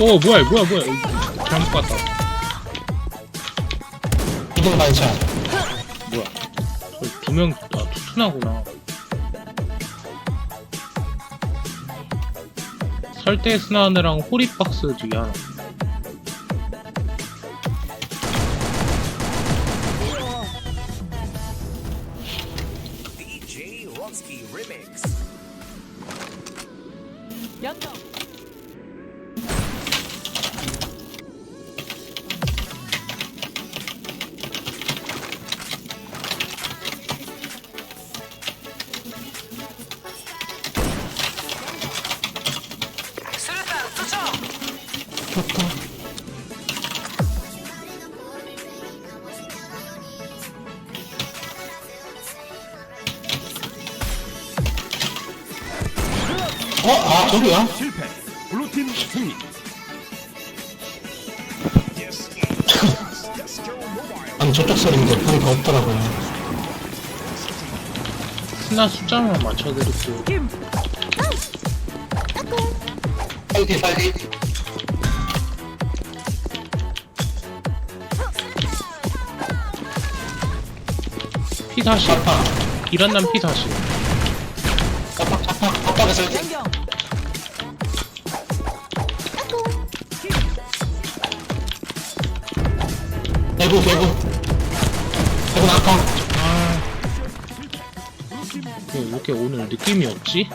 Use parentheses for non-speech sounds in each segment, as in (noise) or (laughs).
오 뭐야 뭐야 뭐야. 잘못 봤다. 이동 반샷. 뭐야. 두명 아, 투순하구나 설대 스나느랑 호리박스 중에 하나. Rocky 좋다. 어? 아, 저기야? 실패 블루팀 승리 (laughs) 아니, 저쪽 소리인데 더 없더라고요. 스나 숫자만 맞춰드릴게요 김 빨리, 빨리. 피 다시 깜빡. 이란난 피 다시 깜빡, 깜빡, 깜빡에서 이렇게. 양정 대구, 대구. 대구 낙하. 아왜 이렇게 오늘 느낌이 없지?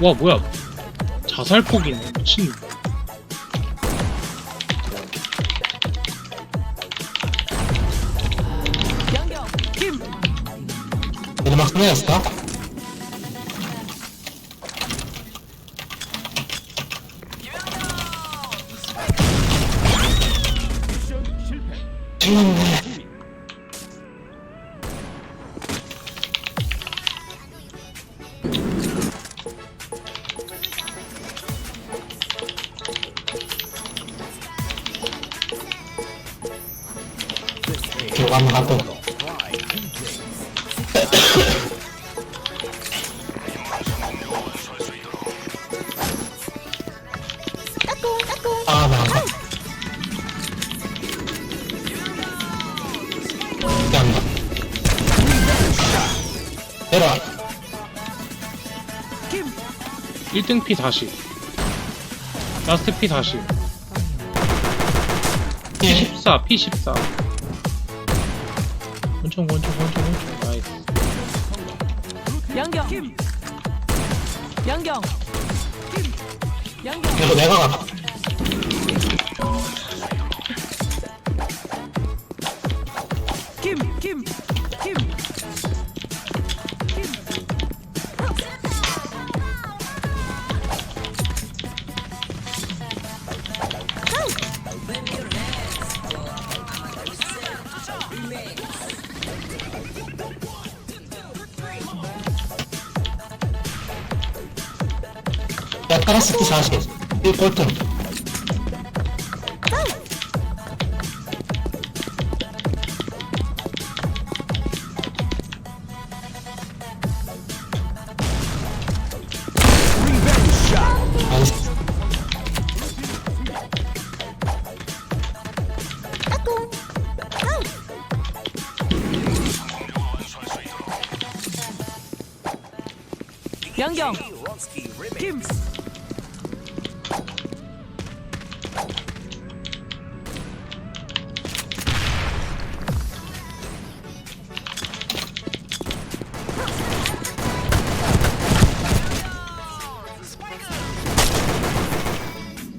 와 뭐야 자살폭이네 미친 내리막 스내였어? 죽었네. 교감 하도 아, 나. 짠다. 내려와. 김 1등 피 다시 라스트 피 다시 예. 14 피 14 권총 권총 권총 권총. 나이스 김 양정 이거 내가 가. 야, 카라스키 40. 1꼴등. 나이스. 양정 김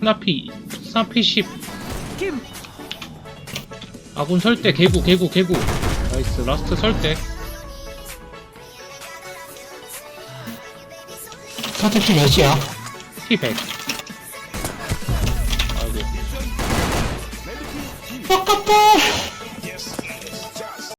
스나피 스나피 10 아군 설대 개구 개구 개구. 나이스 라스트 설대. 사태 팀몇 시야? 티백.